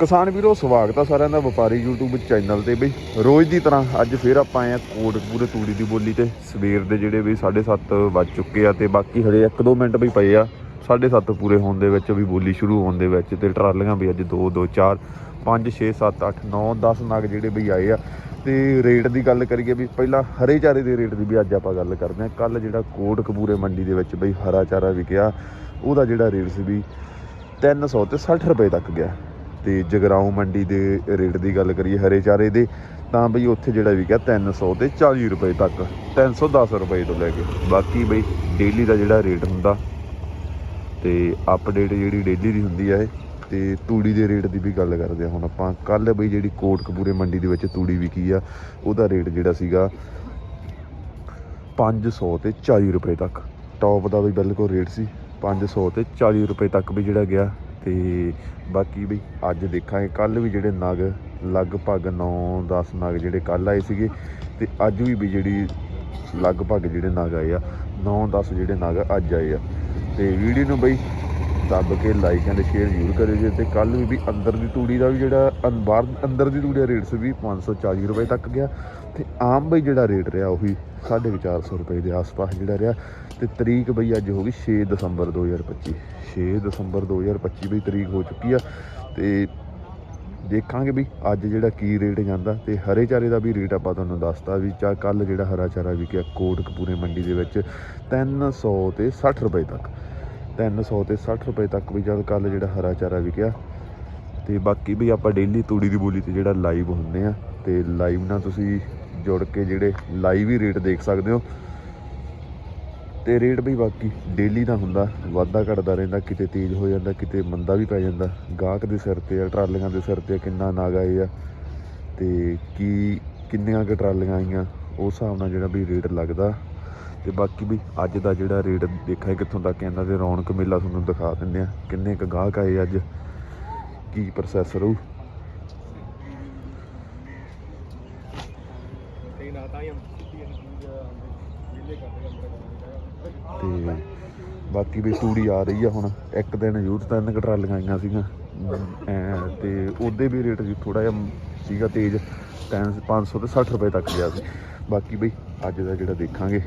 ਕਿਸਾਨ ਵੀਰੋ, ਸਵਾਗਤ ਆ ਸਾਰਿਆਂ ਦਾ ਵਪਾਰੀ YouTube ਚੈਨਲ ਤੇ ਬਈ। ਰੋਜ਼ ਦੀ ਤਰ੍ਹਾਂ ਅੱਜ ਫੇਰ ਆਪਾਂ ਆਏ ਆ ਕੋਟਕਪੂਰੇ ਤੂੜੀ ਦੀ ਬੋਲੀ ਤੇ। ਸਵੇਰ ਦੇ ਜਿਹੜੇ ਬਈ 7:30 ਵੱਜ ਚੁੱਕੇ ਆ ਤੇ ਬਾਕੀ ਹਲੇ 1-2 ਮਿੰਟ ਵੀ ਪਏ ਆ। 7:30 ਪੂਰੇ ਹੋਣ ਦੇ ਵਿੱਚ ਵੀ ਬੋਲੀ ਸ਼ੁਰੂ ਹੋਣ ਦੇ ਵਿੱਚ ਤੇ ਟਰਾਲੀਆਂ ਵੀ ਅੱਜ 2 2 4 5 6 7 8 9 10 ਨਗ ਜਿਹੜੇ ਵੀ ਆਏ ਆ। ਤੇ ਰੇਟ ਦੀ ਗੱਲ ਕਰੀਏ ਵੀ ਪਹਿਲਾਂ ਹਰੇ ਚਾਰੇ ਦੇ ਰੇਟ ਦੀ ਵੀ ਅੱਜ ਆਪਾਂ ਗੱਲ ਕਰਦੇ ਆ। ਕੱਲ ਜਿਹੜਾ ਕੋਟ ਕੋਟਕਪੂਰੇ ਮੰਡੀ ਦੇ ਵਿੱਚ ਬਈ ਹਰਾ ਚਾਰਾ ਵਿਕਿਆ, ਉਹਦਾ ਜਿਹੜਾ ਰੇਟ ਸੀ ਵੀ 300 ਤੇ 60 ਰੁਪਏ ਤੱਕ ਗਿਆ। ਤੇ ਜਗਰਾਉਂ ਮੰਡੀ ਦੇ ਰੇਟ ਦੀ ਗੱਲ ਕਰੀਏ ਹਰੇ ਚਾਰੇ ਦੇ, ਤਾਂ ਬਈ ਉੱਥੇ ਜਿਹੜਾ ਵਿਕਿਆ 300 ਤੇ 40 ਰੁਪਏ ਤੱਕ 310 ਰੁਪਏ ਤੋਂ ਲੈ ਕੇ। ਬਾਕੀ ਬਈ ਡੇਲੀ ਦਾ ਜਿਹੜਾ ਰੇਟ ਹੁੰਦਾ ਤੇ ਅਪਡੇਟ ਜਿਹੜੀ ਡੇਲੀ ਦੀ ਹੁੰਦੀ ਆ ਇਹ, ਤੇ ਤੂੜੀ ਦੇ ਰੇਟ ਦੀ ਵੀ ਗੱਲ ਕਰਦੇ ਆ ਹੁਣ ਆਪਾਂ। ਕੱਲ ਬਈ ਜਿਹੜੀ ਕੋਟਕਪੂਰੇ ਮੰਡੀ ਦੇ ਵਿੱਚ ਤੂੜੀ ਵਿਕੀ ਆ, ਉਹਦਾ ਰੇਟ ਜਿਹੜਾ ਸੀਗਾ 500 ਤੇ 40 ਰੁਪਏ ਤੱਕ। ਟੌਪ ਦਾ ਵੀ ਬਿਲਕੁਲ ਰੇਟ ਸੀ 500 ਤੇ 40 ਰੁਪਏ ਤੱਕ ਵੀ ਜਿਹੜਾ ਗਿਆ। ਤੇ ਬਾਕੀ ਬਈ ਅੱਜ ਦੇਖਾਂਗੇ ਕੱਲ ਵੀ ਜਿਹੜੇ ਨਗ ਲਗਭਗ 9-10 ਨਗ ਜਿਹੜੇ ਕੱਲ ਆਏ ਸੀਗੇ ਤੇ ਅੱਜ ਵੀ ਵੀ ਜਿਹੜੀ ਲਗਭਗ ਜਿਹੜੇ ਨਗ ਆਏ ਆ 9-10 ਜਿਹੜੇ ਨਗ ਅੱਜ ਆਏ ਆ। ਤੇ ਵੀਡੀਓ ਨੂੰ ਬਈ ਦੱਬ ਕੇ ਲਾਈਕ ਐਂਡ ਸ਼ੇਅਰ ਜ਼ਰੂਰ ਕਰਿਓ ਜੇ ਤੇ ਕੱਲ ਵੀ ਵੀ ਅੰਦਰ ਦੀ ਤੂੜੀ ਦਾ ਵੀ ਜਿਹੜਾ ਅੰ- ਬਾਹਰ ਅੰਦਰ ਦੀ ਤੂੜੀ ਦਾ ਰੇਟ ਸੀ ਵੀ 540 ਰੁਪਏ ਤੱਕ ਗਿਆ ਤੇ ਆਮ ਬਈ ਜਿਹੜਾ ਰੇਟ ਰਿਹਾ ਉਹੀ 450 ਰੁਪਏ ਦੇ ਆਸ-ਪਾਸ ਜਿਹੜਾ ਰਿਹਾ। ਤੇ ਤਰੀਕ ਬਈ ਅੱਜ ਹੋ ਗਈ 6 ਦਸੰਬਰ 2025 6 ਦਸੰਬਰ 2025 ਬਈ ਤਰੀਕ ਹੋ ਚੁੱਕੀ ਆ ਤੇ ਦੇਖਾਂਗੇ ਵੀ ਅੱਜ ਜਿਹੜਾ ਕੀ ਰੇਟ ਜਾਂਦਾ ਤੇ ਹਰੇ ਚਾਰੇ ਦਾ ਵੀ ਰੇਟ ਆਪਾਂ ਤੁਹਾਨੂੰ ਦੱਸਤਾ ਵੀ ਚਾ ਕੱਲ ਜਿਹੜਾ ਹਰਾ ਚਾਰਾ ਵਿਕਿਆ ਕੋਟ ਕੋਟਕਪੂਰੇ ਮੰਡੀ ਦੇ ਵਿੱਚ 300 ਤੇ 60 ਰੁਪਏ ਤੱਕ। 300 ਤੇ 60 ਰੁਪਏ ਤੱਕ ਵੀ ਜਦ ਕੱਲ ਜਿਹੜਾ ਹਰਾ ਚਾਰਾ ਵਿਕਿਆ ਤੇ ਬਾਕੀ ਵੀ ਆਪਾਂ ਡੇਲੀ ਤੂੜੀ ਦੀ ਬੋਲੀ ਤੇ ਜਿਹੜਾ ਲਾਈਵ ਹੁੰਦੇ ਆ ਤੇ ਲਾਈਵ ਨਾਲ ਤੁਸੀਂ ਜੁੜ ਕੇ ਜਿਹੜੇ ਲਾਈਵ ਹੀ ਰੇਟ ਦੇਖ ਸਕਦੇ ਹੋ। ਤੇ ਰੇਟ ਵੀ ਬਾਕੀ ਡੇਲੀ ਦਾ ਹੁੰਦਾ ਵਾਧਾ ਘਟਦਾ ਰਹਿੰਦਾ ਕਿਤੇ ਤੇਜ਼ ਹੋ ਜਾਂਦਾ ਕਿਤੇ ਮੰਦਾ ਵੀ ਪੈ ਜਾਂਦਾ। ਗਾਹਕ ਦੇ ਸਿਰ ਤੇ ਆ ਟਰਾਲੀਆਂ ਦੇ ਸਿਰ ਤੇ ਆ, ਕਿੰਨਾ ਨਾਗ ਆਏ ਆ। ਤੇ ਕੀ ਕਿੰਨੀਆਂ ਕੁ ਟਰਾਲੀਆਂ ਆਈਆਂ ਉਸ ਹਿਸਾਬ ਨਾਲ ਜਿਹੜਾ ਵੀ ਰੇਟ ਲੱਗਦਾ। ਤੇ ਬਾਕੀ ਵੀ ਅੱਜ ਦਾ ਜਿਹੜਾ ਰੇਟ ਦੇਖਿਆ ਕਿੱਥੋਂ ਤੱਕ ਜਾਂਦਾ ਤੇ ਰੌਣਕ ਮੇਲਾ ਤੁਹਾਨੂੰ ਦਿਖਾ ਦਿੰਦੇ ਆ। ਕਿੰਨੇ ਕੁ ਗਾਹਕ ਆਏ ਅੱਜ ਕੀ ਪ੍ਰੋਸੈਸ ਰਹੂ। ਬਾਕੀ ਵੀ ਤੂੜੀ ਆ ਰਹੀ ਆ ਹੁਣ। ਇੱਕ ਦਿਨ ਯੂਥ ਤਿੰਨ ਕੁ ਟਰਾਲੀਆਂ ਆਈਆਂ ਸੀਗੀਆਂ। ਐਂ ਤੇ ਉਹਦੇ ਵੀ ਰੇਟ ਜੀ ਥੋੜਾ ਜਿਹਾ ਸੀਗਾ ਤੇਜ਼। ਟੈਨ 500 ਤੇ 60 ਰੁਪਏ ਤੱਕ ਗਿਆ ਸੀ। ਬਾਕੀ ਬਈ, ਅੱਜ ਦਾ ਜਿਹੜਾ ਦੇਖਾਂਗੇ।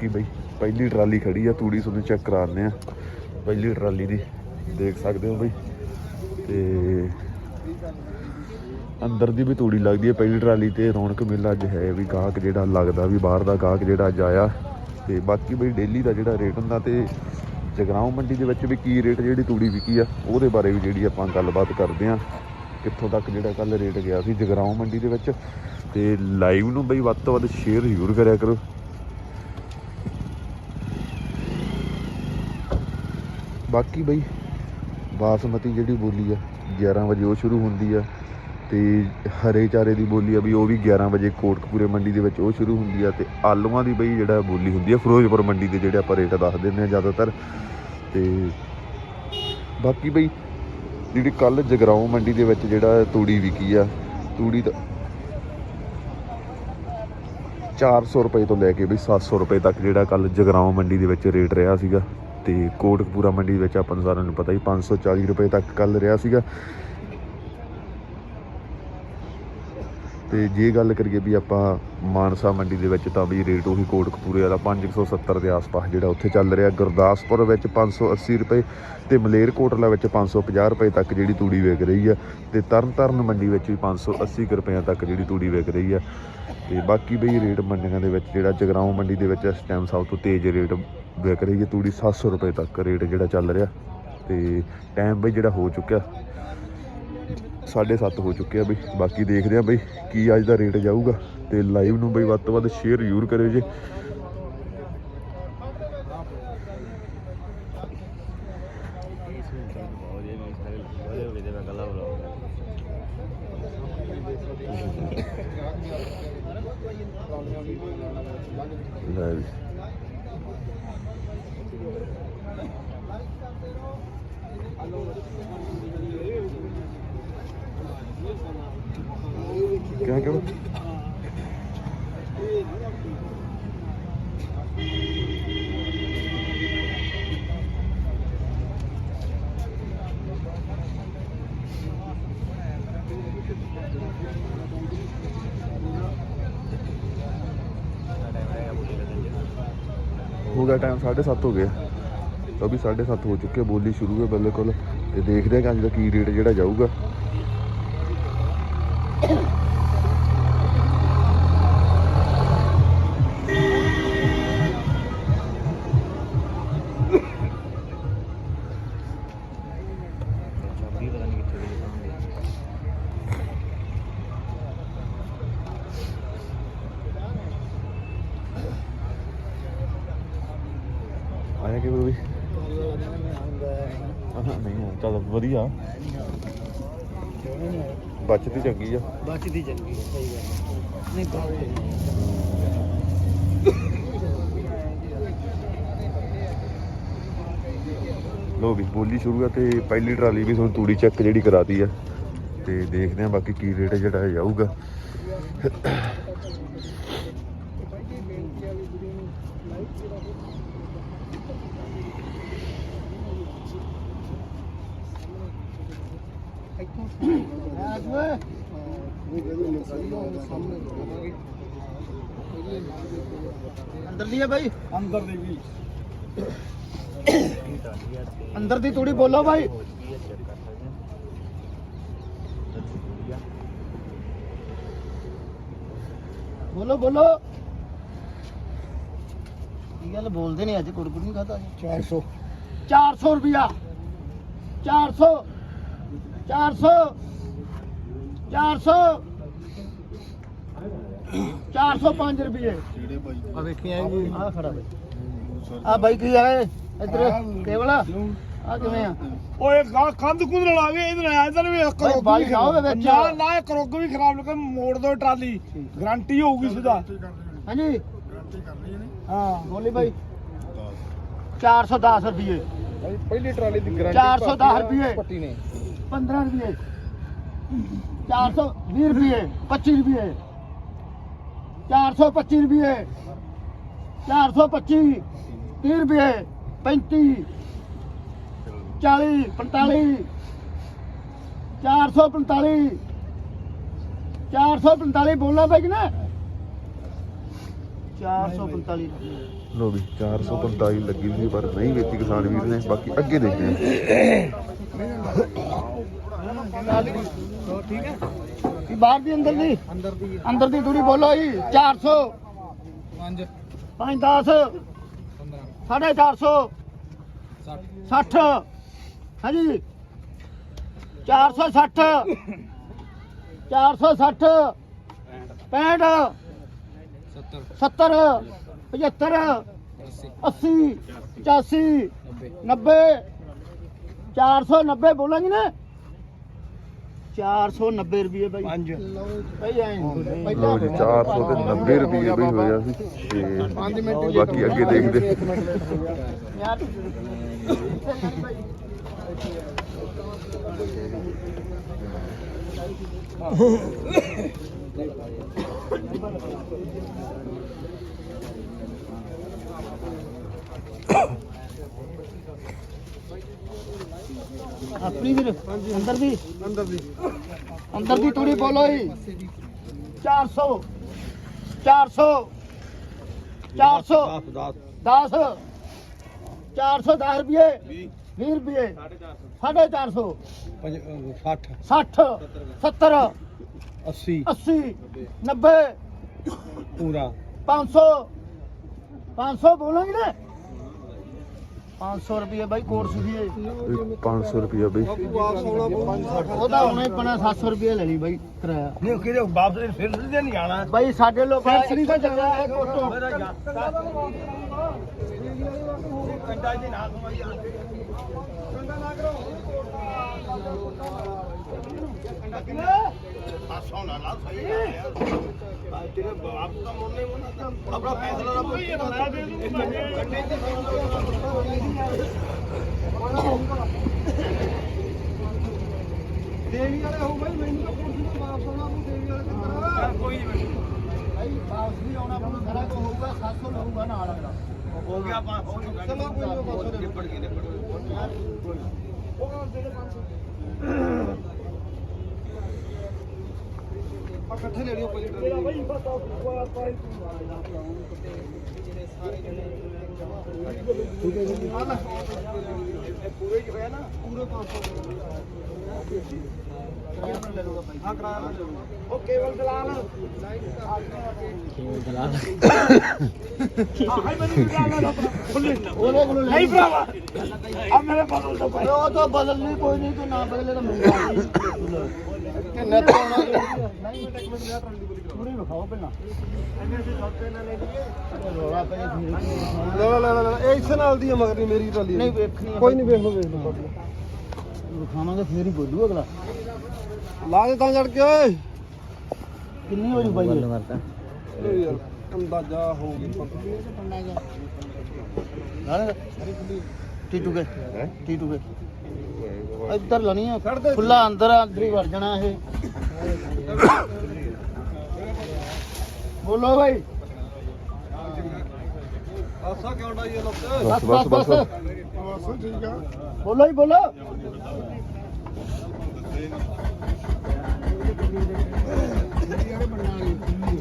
ਬਾਕੀ ਬਈ ਪਹਿਲੀ ਟਰਾਲੀ ਖੜੀ ਆ, ਤੂੜੀ ਤੁਹਾਨੂੰ ਚੈੱਕ ਕਰਾਉਂਦੇ ਆ। ਪਹਿਲੀ ਟਰਾਲੀ ਦੀ, ਦੇਖ ਸਕਦੇ ਹੋ ਬਈ। ਤੇ ਅੰਦਰ ਦੀ ਵੀ ਤੂੜੀ ਲੱਗਦੀ ਹੈ ਪਹਿਲੀ ਟਰਾਲੀ ਤੇ ਰੌਣਕ ਮੇਲਾ ਅੱਜ ਹੈ ਵੀ ਗਾਹਕ ਜਿਹੜਾ ਲੱਗਦਾ ਵੀ ਬਾਹਰ ਦਾ ਗਾਹਕ ਜਿਹੜਾ ਅੱਜ ਆਇਆ। ਤੇ ਬਾਕੀ ਬਈ ਡੇਲੀ ਦਾ ਜਿਹੜਾ ਰੇਟ ਹੁੰਦਾ ਤੇ ਜਗਰਾਉਂ ਮੰਡੀ ਦੇ ਵਿੱਚ ਵੀ ਕੀ ਰੇਟ ਜਿਹੜੀ ਤੂੜੀ ਵਿਕੀ ਆ, ਉਹਦੇ ਬਾਰੇ ਵੀ ਜਿਹੜੀ ਆਪਾਂ ਗੱਲਬਾਤ ਕਰਦੇ ਆ। ਕਿੱਥੋਂ ਤੱਕ ਜਿਹੜਾ ਕੱਲ ਰੇਟ ਗਿਆ ਸੀ ਜਗਰਾਉਂ ਮੰਡੀ ਦੇ ਵਿੱਚ। ਤੇ ਲਾਈਵ ਨੂੰ ਬਈ ਵੱਧ ਤੋਂ ਵੱਧ ਸ਼ੇਅਰ ਜ਼ਰੂਰ ਕਰਿਆ ਕਰੋ। ਬਾਕੀ ਬਈ ਬਾਸਮਤੀ ਜਿਹੜੀ ਬੋਲੀ ਆ 11 ਵਜੇ ਉਹ ਸ਼ੁਰੂ ਹੁੰਦੀ ਆ ਤੇ ਹਰੇ ਚਾਰੇ ਦੀ ਬੋਲੀ ਆ ਵੀ ਉਹ ਵੀ 11 ਵਜੇ ਕੋਟਕਪੂਰੇ ਮੰਡੀ ਦੇ ਵਿੱਚ ਉਹ ਸ਼ੁਰੂ ਹੁੰਦੀ ਆ ਤੇ ਆਲੂਆਂ ਦੀ ਬਈ ਜਿਹੜਾ ਬੋਲੀ ਹੁੰਦੀ ਆ ਫਿਰੋਜ਼ਪੁਰ ਮੰਡੀ ਦੇ ਜਿਹੜੇ ਆਪਾਂ ਰੇਟ ਦੱਸ ਦਿੰਦੇ ਆ ਜ਼ਿਆਦਾਤਰ ਤੇ ਬਾਕੀ ਬਈ ਜਿਹੜੀ ਕੱਲ ਜਗਰਾਉਂ ਮੰਡੀ ਦੇ ਵਿੱਚ ਜਿਹੜਾ ਤੂੜੀ ਵਿਕੀ ਆ, ਤੂੜੀ ਦਾ 400 ਰੁਪਏ ਤੋਂ ਲੈ ਕੇ ਵੀ 700 ਰੁਪਏ ਤੱਕ ਜਿਹੜਾ ਕੱਲ ਜਗਰਾਉਂ ਮੰਡੀ ਦੇ ਵਿੱਚ ਰੇਟ ਰਿਹਾ ਸੀਗਾ। ਤੇ ਕੋਟਕਪੂਰਾ ਮੰਡੀ ਦੇ ਵਿੱਚ ਆਪਾਂ ਨੂੰ ਸਾਰਿਆਂ ਨੂੰ ਪਤਾ ਹੀ 540 ਰੁਪਏ ਤੱਕ ਕੱਲ ਰਿਹਾ ਸੀਗਾ। ਤੇ ਜੇ ਗੱਲ ਕਰੀਏ ਵੀ ਆਪਾਂ ਮਾਨਸਾ ਮੰਡੀ ਦੇ ਵਿੱਚ ਤਾਂ ਵੀ ਰੇਟ ਉਹੀ ਕੋਟਕਪੂਰੇ ਵਾਲਾ 570 ਦੇ ਆਸ-ਪਾਸ ਜਿਹੜਾ ਉੱਥੇ ਚੱਲ ਰਿਹਾ। ਗੁਰਦਾਸਪੁਰ ਵਿੱਚ 580 ਰੁਪਏ ਤੇ ਮਲੇਰਕੋਟਲਾ ਵਿੱਚ 550 ਰੁਪਏ ਤੱਕ ਜਿਹੜੀ ਤੂੜੀ ਵਿਕ ਰਹੀ ਆ ਤੇ ਤਰਨਤਾਰਨ ਮੰਡੀ ਵਿੱਚ ਵੀ 580 ਕੁ ਰੁਪਏ ਤੱਕ ਜਿਹੜੀ ਤੂੜੀ ਵਿਕ ਰਹੀ ਆ। ਤੇ ਬਾਕੀ ਬਈ ਰੇਟ ਮੰਡੀਆਂ ਦੇ ਵਿੱਚ ਜਿਹੜਾ ਜਗਰਾਉਂ ਮੰਡੀ ਦੇ ਵਿੱਚ ਇਸ ਟਾਈਮ ਸਭ ਤੋਂ ਤੇਜ਼ ਰੇਟ ਵਿਕ ਰਹੀ ਹੈ ਤੂੜੀ 700 ਰੁਪਏ ਤੱਕ ਰੇਟ ਜਿਹੜਾ ਚੱਲ ਰਿਹਾ ਤੇ ਟਾਈਮ ਬਈ ਜਿਹੜਾ ਹੋ ਚੁੱਕਿਆ 7:30 ਹੋ ਚੁੱਕਿਆ ਬਈ। ਬਾਕੀ ਦੇਖਦੇ ਆ ਬਈ ਕੀ ਅੱਜ ਦਾ ਰੇਟ ਜਾਊਗਾ ਤੇ ਲਾਈਵ ਨੂੰ ਬਈ ਵੱਧ ਤੋਂ ਵੱਧ ਸ਼ੇਅਰ ਜ਼ਰੂਰ ਕਰਿਓ ਜੀ। ਲੈ ਕਿਆ ਕਿਉਂ 7:30 ਹੋ ਗਿਆ ਤਾਂ ਵੀ 7:30 ਹੋ ਚੁੱਕੇ ਬੋਲੀ ਸ਼ੁਰੂ ਹੈ ਬਿਲਕੁਲ ਤੇ ਦੇਖਦੇ ਹਾਂ ਕਿ ਅੱਜ ਦਾ ਕੀ ਰੇਟ ਜਿਹੜਾ ਜਾਊਗਾ। ਬਚਦੀ ਚੰਗੀ ਆ। ਬਚਦੀ ਚੰਗੀ ਹੈ, ਸਹੀ ਗੱਲ ਨਹੀਂ ਬਾਤ ਲੋ ਵੀ ਬੋਲੀ ਸ਼ੁਰੂ ਆ ਤੇ ਪਹਿਲੀ ਟਰਾਲੀ ਵੀ ਤੁਹਾਨੂੰ ਤੂੜੀ ਚੈੱਕ ਜਿਹੜੀ ਕਰਾਤੀ ਆ। ਤੇ ਦੇਖਦੇ ਆ ਬਾਕੀ ਕੀ ਰੇਟ ਜਿਹੜਾ ਇਹ ਜਾਊਗਾ। ਅੰਦਰ ਦੀ ਹੈ ਬਾਈ? ਅੰਦਰ ਦੀ ਵੀ। ਅੰਦਰ ਦੀ ਤੂੜੀ ਬੋਲੋ ਬਾਈ। ਬੋਲੋ ਬੋਲੋ। ਕੀ ਗੱਲ ਬੋਲਦੇ ਨਹੀਂ ਅੱਜ? ਕੁੜਕੁੜ ਨਹੀਂ ਖਾਦਾ 400 400 ਰੁਪਿਆ 400 400 400 405 ਰੁਪਏ। ਆ ਵੇਖਿਆ ਜੀ। ਆ ਖੜਾ ਬਾਈ। ਆ ਬਾਈ ਕੀ ਆਏ ਇੱਧਰ ਕੇਵਲ ਆ? ਕਿਵੇਂ ਆ? ਓਏ ਗਾਂ ਕੰਧ ਕੁੰਦ ਲਾਵੇ ਇਧਰ ਆ ਇਧਰ ਵੀ ਕਰੋਗ ਵੀ ਜਾਓ ਵਿੱਚ। ਨਾ ਨਾ ਕਰੋਗ ਵੀ ਖਰਾਬ ਲੱਗੇ ਮੋੜ ਦੋ ਟਰਾਲੀ। ਗਾਰੰਟੀ ਹੋਊਗੀ ਸਿੱਧਾ। ਹਾਂਜੀ। ਹਾਂ ਬੋਲੀ ਬਾਈ। 410 ਰੁਪਏ। ਪਹਿਲੀ ਟਰਾਲੀ ਦੀ 410 ਰੁਪਏ। ਪੱਟੀ ਨੇ। 15 ਰੁਪਏ। 420 ਰੁਪਏ 25 ਰੁਪਏ। 425 ਰੁਪਏ 425 30 ਰੁਪਏ 35 40 45 445 445 ਬੋਲਣਾ ਪੈ ਨਾ? 445 ਲੋ ਵੀ 445 ਲੱਗੀ ਸੀ ਪਰ ਨਹੀਂ ਵੇਚੀ ਕਿਸਾਨ ਵੀਰ ਨੇ, ਬਾਕੀ ਅੱਗੇ ਦੇਖਦੇ ਠੀਕ ਹੈ? ਕੀ ਬਾਹਰ ਦੀ ਅੰਦਰ ਦੀ? ਅੰਦਰ ਦੀ ਅੰਦਰ ਦੀ ਦੂਰੀ ਬੋਲੋ ਜੀ 400 5 5 10 ਸਾਢੇ 400 60 ਹਾਂਜੀ 460 460 65 70 75 80 85 90 490 ਬੋਲਾਂਗੇ ਨਾ 490 ਰੁਪਏ ਬਾਈ 5 ਭਾਈ ਐਂ ਲੋ ਜੀ 400 ਤੇ 90 ਰੁਪਏ ਬਈ ਹੋਇਆ ਸੀ ਤੇ ਬਾਕੀ ਅੱਗੇ ਦੇਖਦੇ ਯਾਰ ਆਪਣੀ ਵੀਰ? ਅੰਦਰ ਦੀ? ਅੰਦਰ ਦੀ। ਅੰਦਰ ਦੀ ਤੂੜੀ ਬੋਲੋ ਜੀ। 400 400 400 10 410 ਰੁਪਏ। 20 ਰੁਪਏ। 450 60 60 70 80 80 90 ਪੂਰਾ। 500 500 ਬੋਲਾਂਗੇ ਨਾ। 500 ਰੁਪਏ ਬਾਈ ਕੋਰਸ ਦੀ ਹੈ। 500 ਰੁਪਏ ਬਈ। ਉਹਦਾ ਹੁਣੇ ਪਣਾ 700 ਰੁਪਏ ਲੈਣੀ ਬਾਈ ਕਿਰਾਇਆ। ਨਹੀਂ ਕਿਹਦੇ ਵਾਪਸ ਫਿਰ ਨਹੀਂ ਜਾਣਾ। ਬਾਈ ਸਾਡੇ ਲੋਕ ਇੱਥੇ ਚੱਲਦਾ ਹੈ ਕੋਟੋ ਕੰਡਾ ਜੀ ਨਾਲ ਸਮਾਈ ਆਪਣਾ ਫੈਸਲਾ ਰੱਬ ਦੇਵੀ ਵਾਲੇ ਹੋ ਬਾਈ ਮੈਨੂੰ ਤਾਂ ਪੁਲਿਸ ਨੂੰ ਵਾਪਸ ਆਉਣਾ ਉਹ ਦੇਵੀ ਵਾਲੇ ਕਿੱਧਰ ਕੋਈ ਨਹੀਂ ਭਾਈ ਵਾਪਸ ਵੀ ਆਉਣਾ ਪਊ ਸਾਰਾ ਕੁਝ ਹੋਊਗਾ 700 ਲਊਗਾ ਨਾਲ ਅਗਲਾ ਹੋ ਗਿਆ ਆਪਾਂ ਚਲੋ ਕੋਈ ਨਹੀਂ ਬਸ ਨਿਪੜ ਗਏ ਨਿਪੜ ਗਏ ਉਹ ਜਿਹੜੇ 500 ਆ ਇਕੱਠੇ ਲੈ ਲਿਓ ਕੋਈ ਮੇਰਾ ਬਸ ਆ ਠੀਕ ਹੈ ਜੀ ਆ ਲੈ ਪੂਰੇ ਹੀ ਹੋਇਆ ਨਾ ਪੂਰੇ 500 ਹਾਂ ਕਰਾਇਆ ਮੈਂ ਉਹ ਕੇਵਲ ਦਲਾਲ ਕੇਵਲ ਦਲਾਲ ਹਾਂ ਮੈਨੂੰ ਦਲਾਲ ਨਾ ਖੁੱਲੇ ਉਹਦੇ ਕੋਲ ਨਹੀਂ ਭਰਾਵਾ ਆ ਮੇਰੇ ਬਦਲ ਦੋ ਉਹ ਤਾਂ ਬਦਲਣੀ ਕੋਈ ਨਹੀਂ, ਤੂੰ ਨਾ ਬਦਲੇ ਤਾਂ ਮੰਗਾ ਕਿ ਨੱਤ ਆਉਣਾ ਨਹੀਂ ਮੈਂ ਇੱਕ ਮਿੰਟ ਮੇਰਾ ਟਰਾਲੀ ਬੋਲੀ ਪੂਰੀ ਵਿਖਾਓ ਪਹਿਲਾਂ। ਰੋਲਾ ਪਏ ਲੈ ਲੈ ਲੈ ਲੈ ਇਹ ਇਸ ਨਾਲ ਦੀ ਹੈ ਮਗਰ ਨਹੀਂ ਮੇਰੀ ਟਰਾਲੀ। ਨਹੀਂ ਵੇਖਣੀ ਕੋਈ ਨਹੀਂ ਵੇਖ ਵੇਖ। ਲਓ ਵਿਖਾਵਾਂਗੇ ਫੇਰ ਹੀ ਬੋਲੂ ਅਗਲਾ। ਲਾ ਦੇ ਤਾਂ ਚੜ ਕੇ ਓਏ। ਕਿੰਨੀ ਹੋ ਜੂ ਬਾਈ? ਇਹ? ਇਹ ਯਾਰ ਅੰਦਾਜ਼ਾ ਹੋ ਗਿਆ। ਨਾਲੇ ਟੀਟੂ ਕੇ। ਟੀਟੂ ਕੇ। ਇੱਧਰ ਲਾਣੀ ਆ। ਖੁੱਲਾ ਅੰਦਰ ਆ, ਅੰਦਰ ਹੀ ਵੜ ਜਾਣਾ ਇਹ। ਬੋਲੋ ਭਾਈ ਆਸਾ ਕਿਉਂ ਡਾਈ ਇਹ ਲੋਕ? ਬਸ ਬਸ ਬਸ ਬਸ। ਠੀਕ ਆ ਬੋਲੋ ਹੀ ਬੋਲੋ।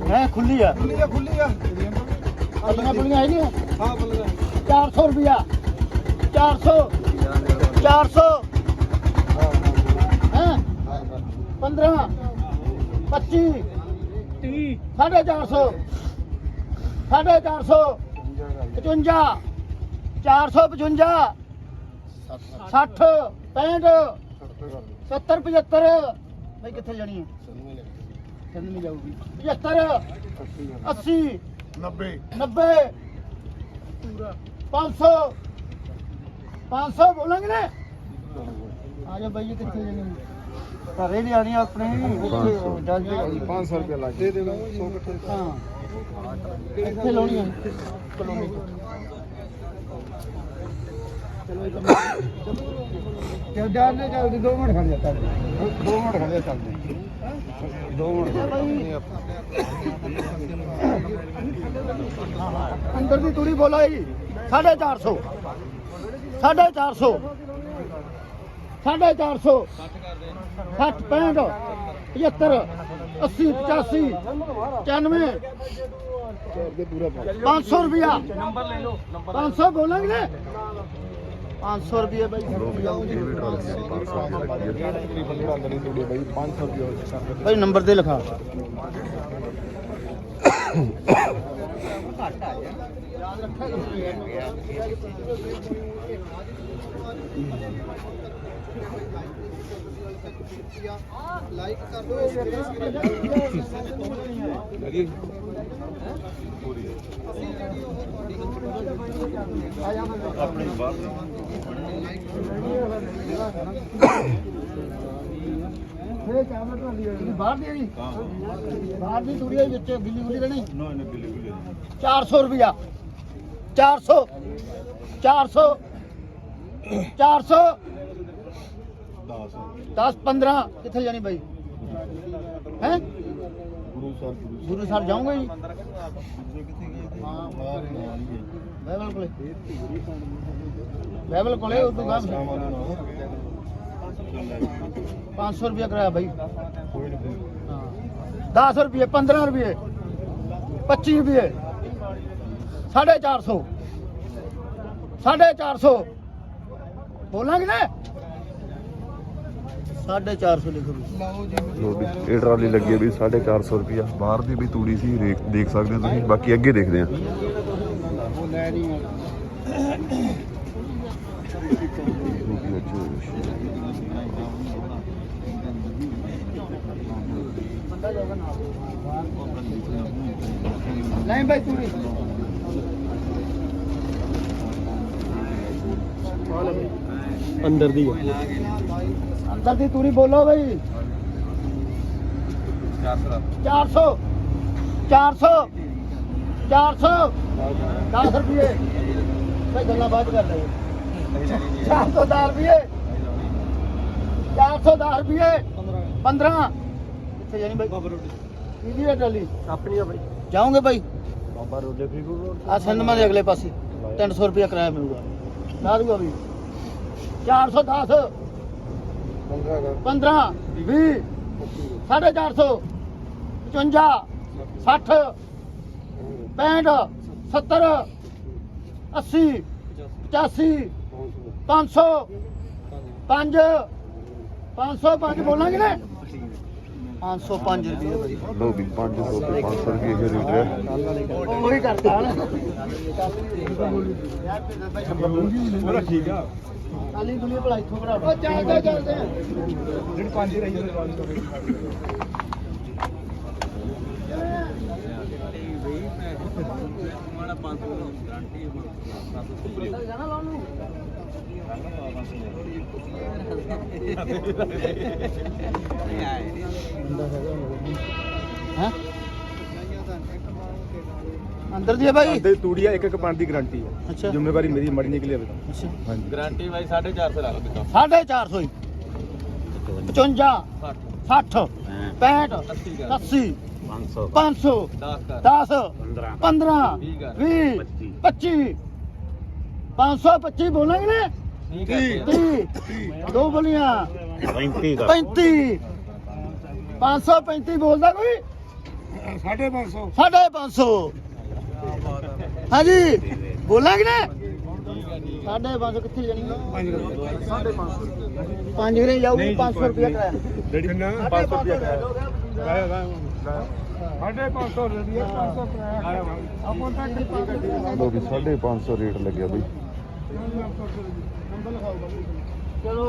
ਹੈ ਖੁੱਲੀ ਆ। ਖੁੱਲੀ ਆ ਖੁੱਲੀ ਆ। ਪੱਲੀਆਂ ਪੁਲੀਆਂ ਹੈ ਨਹੀਂ ਹਾਂ ਬੱਲੇ 400 ਰੁਪਿਆ 400 400 ਹੈ 15 25 30 450 450 55 455 60 65 70 75 ਬਈ ਕਿੱਥੇ ਜਾਣੀ ਹੈ? ਚੱਲ ਨਹੀਂ ਜਾਊਗੀ 75 80 90 90 500 500 ਬੋਲਾਂਗੇ ਨਾ? ਆ ਜਾ ਬਾਈ ਕਿੱਥੇ ਜਾਣੀ ਘਰੇ ਵੀ ਆਣੀ ਆਪਣੇ ਉੱਥੇ ਚੱਲ ਜੀ 500 ਰੁਪਏ ਲੱਗ ਦੇ ਦੇਗਾ 100 ਇਕੱਠੇ। ਹਾਂ। ਕਿੱਥੇ ਲਾਉਣੀ ਹੈ ਕਲੋਨੀ ਕਿਉਂ ਨੇ ਚੱਲਦੀ 2 ਮਿੰਟ ਖੜ ਜਾ 2 ਮਿੰਟ ਖੜ ਜਾ ਚੱਲਦੀ 2 ਮਿੰਟ ਅੰਦਰ ਦੀ ਤੂੜੀ ਬੋਲਾ ਜੀ 450 450 450 60 65 75 80 85 95 500 ਰੁਪਿਆ ਨੰਬਰ ਲੈ ਲਓ 500 ਬੋਲਾਂਗੇ? 500 ਰੁਪਏ ਬਾਈ। ਭਾਈ ਨੰਬਰ ਤੇ ਲਿਖਾ। ਇਹ ਕੈਮਰਾ ਟਰਾਲੀ ਬਾਹਰ ਦੀ ਜੀ ਬਾਹਰ ਦੀ ਤੂੜੀ ਦੇ ਵਿੱਚ ਗਿੱਲੀ ਗੁੱਲੀ ਲੈਣੀ ਨਾ ਨਾ ਗਿੱਲੀ ਗੁੱਲੀ 400 ਰੁਪਿਆ 400 400 400 10 15 ਕਿੱਥੇ ਜਾਣੀ ਬਾਈ? ਹੈ? ਗੁਰੂ ਸਾਹਿਬ ਜਾਉਂਗੇ ਜੀ? ਬਾਈਬਲ ਕੋਲੇ। ਬਾਈਬਲ ਕੋਲੇ ਉਹ ਤੋਂ ਗਾਂ 500 ਰੁਪਇਆ ਕਰਾਇਆ ਬਾਈ। ਹਾਂ। 10 ਰੁਪਏ 15 ਰੁਪਏ 25 ਰੁਪਏ। 450 450 ਬੋਲਾਂਗੇ ਨਾ 450 ਲਿਖੋ ਵੀ ਲੋ ਵੀ ਇਹ ਟਰਾਲੀ ਲੱਗੀ ਹੈ ਵੀ 450 ਰੁਪਿਆ ਬਾਹਰ ਦੀ ਵੀ ਤੂੜੀ ਸੀ ਦੇਖ ਸਕਦੇ ਹੋ ਤੁਸੀਂ ਬਾਕੀ ਅੱਗੇ ਦੇਖਦੇ ਉਹ ਲੈ ਨਹੀਂ ਨਹੀਂ ਬਾਈ ਤੂੜੀ। ਅੰਦਰ ਦੀ ਅੰਦਰ ਦੀ ਤੂੜੀ ਬੋਲੋ ਬਈ। 400 400 400 10 ਰੁਪਏ। ਤੇ ਗੱਲਾਂ ਬਾਅਦ ਕਰ ਲੈ ਚਾਰ ਸੌ ਦਸ ਰੁਪਏ। ਚਾਰ ਸੌ ਦਸ ਰੁਪਏ। 15 ਕਿੱਥੇ ਜਾਣੀ ਬਾਈ। ਕਿਹਦੀ ਹੈ ਟਰਾਲੀ? ਆਪਣੀ ਆ ਬਾਈ। ਜਾਓਗੇ ਬਾਈ? ਬਾਬਾ ਰੋਡੇ ਫਰੀਦਕੋਟ ਰੋਡ ਆ ਸਿੰਨਮਾ ਦੇ ਅਗਲੇ ਪਾਸੇ। 300 ਰੁਪਏ ਕਿਰਾਇਆ ਮਿਲੂਗਾ। ਲਾ ਦੂਗਾ ਵੀ 410 15 15 20 450 55 60 65 70 80 85 500 5 505 ਬੋਲਾਂਗੇ ਨਾ? 505 ਰੁਪਏ ਬਾਈ। ਲੋ ਵੀ 500 ਤੇ 500 ਰੁਪਏ ਇਹ ਰੇਟ ਰਿਹਾ ਉਹੀ ਕਰਦਾ ਨਾ। ਪੂਰਾ ਠੀਕ ਆ। ਖਾਲੀ ਦੁਨੀਆ ਭਲਾ ਇੱਥੋਂ ਕਢਾ ਉਹ ਚੱਲਦੇ ਚੱਲਦੇ ਜਿਹੜੀ ਪੰਜ ਹੀ ਰਹੀ ਹੈ? ਅੰਦਰ ਦੀ ਹੈ ਭਾਈ ਤੇ ਤੂੜੀਆ ਇੱਕ ਇੱਕ ਪਾਣ ਦੀ ਗਾਰੰਟੀ ਹੈ ਅੱਛਾ। ਜ਼ਿੰਮੇਵਾਰੀ ਮੇਰੀ ਮੜੀ ਨਿਕਲੀ ਆਵੇ ਤਾਂ। ਅੱਛਾ। ਹਾਂਜੀ। ਗਾਰੰਟੀ ਬਾਈ 450 ਲਾ ਲਓ ਬਿੱਕਾ। 450 ਹੀ। ਵੀਹ ਕਰ। 20 25 525 ਬੋਲਾਂਗੇ ਨੇ? ਠੀਕ ਹੈ 30 ਦੋ ਬੋਲੀਆਂ। ਬੋਲਦਾ ਕੋਈ? 550 550 ਹਾਂਜੀ। ਬੋਲਾਂ ਕਿ ਨਾ ਸਾਡੇ 500 ਕਿੱਥੇ ਜਾਣੀ ਹੈ 500 5 ਵੀਰੇ ਜਾਊਗੀ 500 ਰੁਪਏ ਕਰਾਇਆ। ਕਿੰਨਾ? 500 ਰੁਪਏ ਕਰਾਇਆ ਸਾਡੇ 500 ਰੇਟ 500 ਕਰਾਇਆ। ਆਪਾਂ ਤਾਂ ਲੋ ਵੀ ਰੇਟ ਲੱਗਿਆ ਬਈ। ਚਲੋ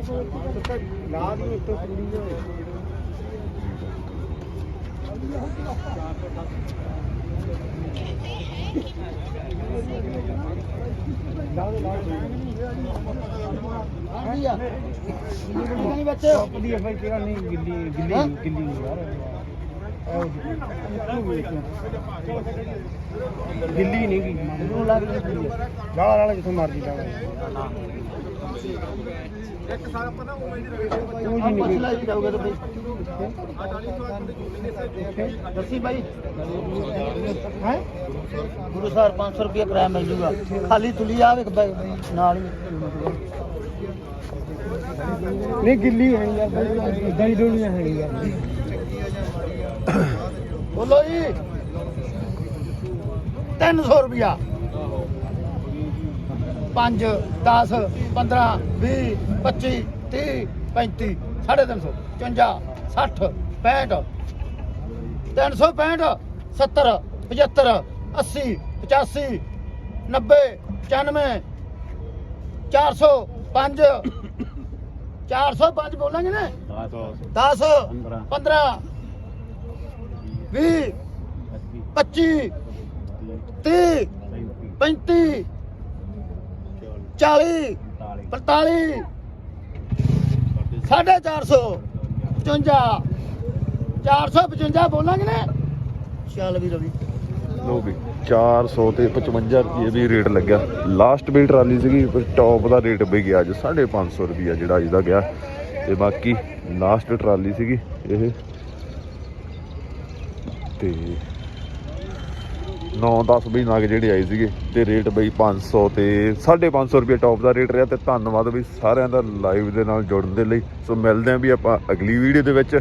ਜੀ ਲਾ ਦੀ ਉੱਤੇ ਤੂੜੀ ਹਾਂਜੀ ਆ ਨਹੀਂ ਬੱਚੇ ਦੀ ਭਾਈ ਕਿਹੜਾ ਨਹੀਂ ਗਿੱਲੀ ਗਿੱਲੀ ਗਿੱਲੀ ਯਾਰ ਗਿੱਲੀ ਨਹੀਂ ਗਈ ਨੂੰ ਲੱਗ ਰਹੀ ਹੈ। ਨਾਲ ਵਾਲਾ ਜਿੱਥੋਂ ਮਰਜ਼ੀ ਲਾਵੇ ਉਹ ਜੀ ਮਸਲਾ ਹੀ ਜਾਊਗਾ ਤਾਂ ਬਈ ਦੱਸੀ ਬਾਈ। ਹੈ? ਗੁਰੂ ਸਾਹਿਬ 500 ਰੁਪਏ ਕਿਰਾਇਆ ਮਿਲ ਜੂਗਾ। ਖਾਲੀ ਤੁਲੀ ਆਵੇ ਨਾਲ ਹੀ। ਨਹੀਂ ਗਿੱਲੀ ਹੈ ਯਾਰ ਇਦਾਂ ਹੀ ਡੋਲੀਆਂ ਹੈ ਯਾਰ ਬੋਲੋ ਜੀ। 300 ਰੁਪਿਆ 5 10 15 20 25 30 35 350 55 60 65 365 70 75 80 85 90 95 400 5 405 ਬੋਲਾਂਗੇ ਨਾ? 10 15 20 25 30 35 40 45 ਸਾਢੇ 400 55 455 ਬੋਲਾਂਗੇ ਨਾ ਚੱਲ ਵੀ ਰਵੀ। ਲੋ ਵੀ 400 ਤੇ 55 ਰੁਪਏ ਵੀ ਰੇਟ ਲੱਗਿਆ। ਲਾਸਟ ਵੀ ਟਰਾਲੀ ਸੀਗੀ ਟੌਪ ਦਾ ਰੇਟ ਵੀ ਗਿਆ ਅੱਜ 550 ਰੁਪਏ ਜਿਹੜਾ ਅੱਜ ਦਾ ਗਿਆ। ਤੇ ਬਾਕੀ ਲਾਸਟ ਟਰਾਲੀ ਸੀਗੀ ਇਹ। ਤੇ 9-10 ਵੀ ਨਗ ਜਿਹੜੇ ਆਏ ਸੀਗੇ ਤੇ ਰੇਟ ਬਈ 500 ਤੇ 550 ਰੁਪਏ ਟੌਪ ਦਾ ਰੇਟ ਰਿਹਾ ਤੇ ਧੰਨਵਾਦ ਬਈ ਸਾਰਿਆਂ ਦਾ ਲਾਈਵ ਦੇ ਨਾਲ ਜੁੜਨ ਦੇ ਲਈ। ਸੋ ਮਿਲਦੇ ਆਂ ਵੀ ਆਪਾਂ ਅਗਲੀ ਵੀਡੀਓ ਦੇ ਵਿੱਚ।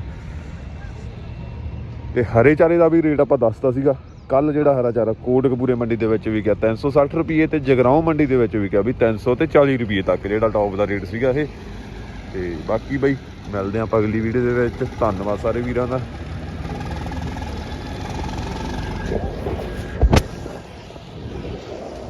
ਤੇ ਹਰੇ ਚਾਰੇ ਦਾ ਵੀ ਰੇਟ ਆਪਾਂ ਦੱਸਤਾ ਸੀਗਾ। ਕੱਲ ਜਿਹੜਾ ਹਰਾ ਚਾਰਾ ਕੋਟਕਪੂਰੇ ਮੰਡੀ ਦੇ ਵਿੱਚ ਵੀ ਗਿਆ 360 ਰੁਪਏ ਤੇ ਜਗਰਾਉਂ ਮੰਡੀ ਦੇ ਵਿੱਚ ਵੀ ਗਿਆ ਵੀ 300 ਤੇ 40 ਰੁਪਏ ਤੱਕ ਜਿਹੜਾ ਟੌਪ ਦਾ ਰੇਟ ਸੀਗਾ ਇਹ। ਤੇ ਬਾਕੀ ਬਈ ਮਿਲਦੇ ਆਂ ਆਪਾਂ ਅਗਲੀ ਵੀਡੀਓ ਦੇ ਵਿੱਚ। ਧੰਨਵਾਦ ਸਾਰੇ ਵੀਰਾਂ ਦਾ।